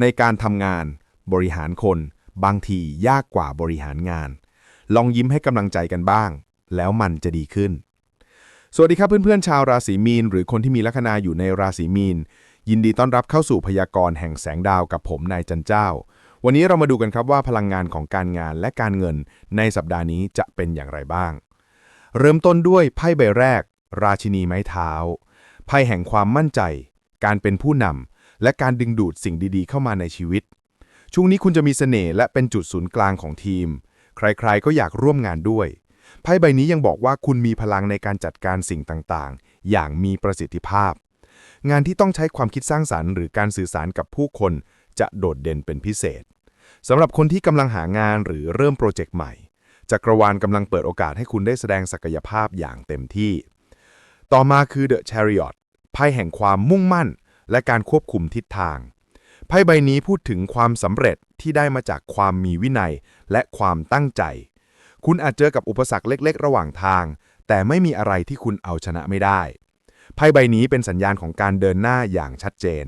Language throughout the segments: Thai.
ในการทำงาน บริหารคน บางทียากกว่าบริหารงาน ลองยิ้มให้กำลังใจกันบ้าง แล้วมันจะดีขึ้น สวัสดีครับเพื่อนๆชาวราศีมีน หรือคนที่มีลัคนาอยู่ในราศีมีน ยินดีต้อนรับเข้าสู่พยากรณ์แห่งแสงดาวกับผมนายจันเจ้า วันนี้เรามาดูกันครับว่าพลังงานของการงานและการเงิน ในสัปดาห์นี้จะเป็นอย่างไรบ้าง เริ่มต้นด้วยไพ่ใบแรก ราชินีไม้เท้าไพ่แห่งความมั่นใจ การเป็นผู้นำ และการดึงดูดสิ่งดีๆ เข้ามาในชีวิต ช่วงนี้คุณจะมีเสน่ห์และเป็นจุดศูนย์กลางของทีม ใครๆ ก็อยากร่วมงานด้วยไพ่ใบนี้ยังบอกว่าคุณมีพลังในการจัดการสิ่งต่างๆ อย่างมีประสิทธิภาพ งานที่ต้องใช้ความคิดสร้างสรรค์ หรือการสื่อสารกับผู้คนจะโดดเด่นเป็นพิเศษสำหรับคนที่กำลังหางานหรือเริ่มโปรเจกต์ใหม่จักรวาลกำลังเปิดโอกาสให้คุณได้แสดงศักยภาพอย่างเต็มที่ ต่อมาคือ The Chariot ไพ่แห่งความมุ่งมั่น และการควบคุมทิศทาง ไพ่ใบนี้พูดถึงความสำเร็จที่ได้มาจากความมีวินัยและความตั้งใจ คุณอาจเจอกับอุปสรรคเล็ก ๆ ระหว่างทาง แต่ไม่มีอะไรที่คุณเอาชนะไม่ได้ ไพ่ใบนี้เป็นสัญญาณของการเดินหน้าอย่างชัดเจน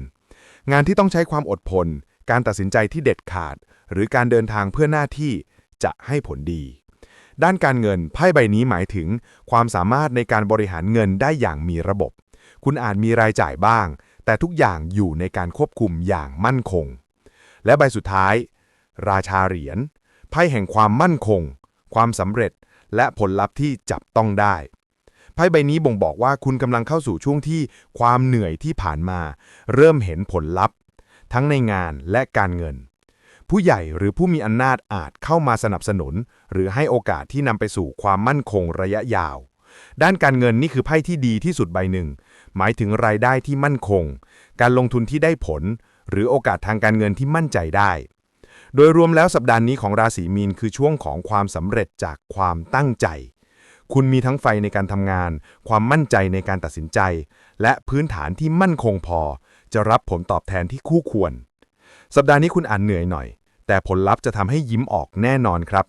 งานที่ต้องใช้ความอดทน การตัดสินใจที่เด็ดขาด หรือการเดินทางเพื่อหน้าที่จะให้ผลดีด้านการเงินไพ่ใบนี้หมายถึง ความสามารถในการบริหารเงินได้อย่างมีระบบ คุณอาจมีรายจ่ายบ้าง แต่ทุกอย่างอยู่ในการควบคุมอย่างมั่นคง และใบสุดท้าย ราชาเหรียญไพ่แห่งความมั่นคง ความสำเร็จ และผลลัพธ์ที่จับต้องได้ไพ่ใบนี้บ่งบอกว่าคุณกำลังเข้าสู่ช่วงที่ความเหนื่อยที่ผ่านมา เริ่มเห็นผลลัพธ์ ทั้งในงานและการเงิน ผู้ใหญ่หรือผู้มีอำนาจอาจเข้ามาสนับสนุน หรือให้โอกาสที่นำไปสู่ความมั่นคงระยะยาว ด้านการเงินนี่คือไพ่ที่ดีที่สุดใบหนึ่ง หมายถึงรายได้ที่มั่นคง การลงทุนที่ได้ผล หรือโอกาสทางการเงินที่มั่นใจได้ โดยรวมแล้วสัปดาห์นี้ของราศีมีนคือช่วงของความสำเร็จจากความตั้งใจ คุณมีทั้งไฟในการทำงาน ความมั่นใจในการตัดสินใจ และพื้นฐานที่มั่นคงพอ จะรับผลตอบแทนที่คู่ควร สัปดาห์นี้คุณอ่านเหนื่อยหน่อย แต่ผลลัพธ์จะทำให้ยิ้มออกแน่นอนครับ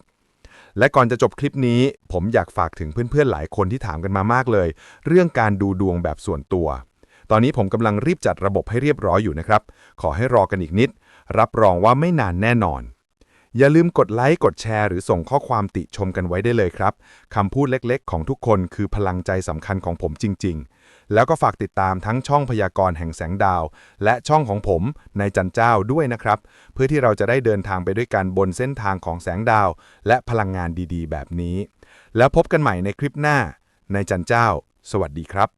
และก่อนจะจบคลิปนี้ ผมอยากฝากถึงเพื่อนๆหลายคนที่ถามกันมามากเลย เรื่องการดูดวงแบบส่วนตัว ตอนนี้ผมกำลังรีบจัดระบบให้เรียบร้อยอยู่นะครับ ขอให้รอกันอีกนิด รับรองว่าไม่นานแน่นอน อย่าลืมกดไลค์กดแชร์หรือส่งข้อความติชมกันไว้ได้เลยครับคำพูดเล็กๆ ของทุกคนคือพลังใจสำคัญของผมจริง ๆ แล้วก็ฝากติดตามทั้งช่องพยากรณ์แห่งแสงดาว และช่องของผมในจันเจ้าด้วยนะครับ เพื่อที่เราจะได้เดินทางไปด้วยกันบนเส้นทางของแสงดาว และพลังงานดีๆ แบบนี้ แล้วพบกันใหม่ในคลิปหน้า ในจันเจ้า สวัสดีครับ